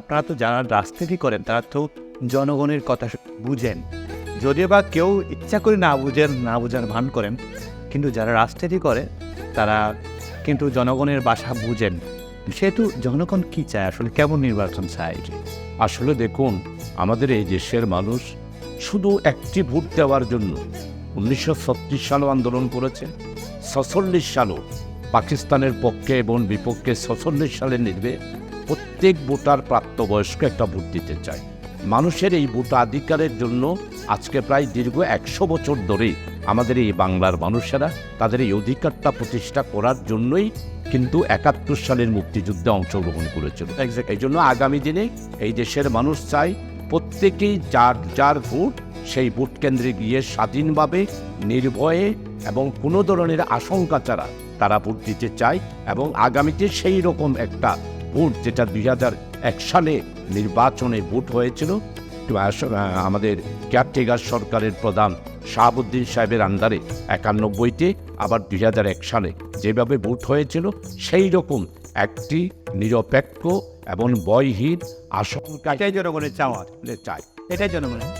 আপনারা তো যারা রাজনীতি করেন, তারা তো জনগণের কথা বুঝেন। যদিও বা কেউ ইচ্ছা করে না বুঝেন, না বুঝার ভান করেন, কিন্তু যারা রাজনীতি করে, তারা কিন্তু জনগণের বাসা বুঝেন। সেহেতু জনগণ কি চায়? আসলে কেমন নির্বাচন চায় আসলে দেখুন, আমাদের এই দেশের মানুষ শুধু একটি ভোট দেওয়ার জন্য উনিশশো ছত্রিশ সালও আন্দোলন করেছে, ছচল্লিশ সালও পাকিস্তানের পক্ষে এবং বিপক্ষে ছচল্লিশ সালে নির্বে প্রত্যেক ভোটার প্রাপ্তবয়স্ক একটা ভোট দিতে চায়। মানুষের এই ভোটাধিকারের জন্য আজকে প্রায় দীর্ঘ একশো বছর ধরে আমাদের এই বাংলার মানুষেরা তাদের এই অধিকারটা প্রতিষ্ঠা করার জন্যই কিন্তু একাত্তর সালের মুক্তিযুদ্ধে অংশগ্রহণ করেছিল। এই জন্য আগামী দিনে এই দেশের মানুষ চায় প্রত্যেকেই যার যার ভোট সেই ভোট কেন্দ্রে গিয়ে স্বাধীনভাবে নির্ভয়ে এবং কোনো ধরনের আশঙ্কা ছাড়া তারা ভোট দিতে চায় এবং আগামীতে সেই রকম একটা ভোট যেটা দুই এক সালে নির্বাচনে ভোট হয়েছিল আমাদের কেয়ারটেকার সরকারের প্রধান শাহাবুদ্দিন সাহেবের আন্ডারে একানব্বইতে আবার দুই এক সালে যেভাবে ভোট হয়েছিল সেই রকম একটি নিরপেক্ষ এবং বয়হীন আশঙ্কা এটাই জনগণের চাওয়ার চায় এটাই জনগণের।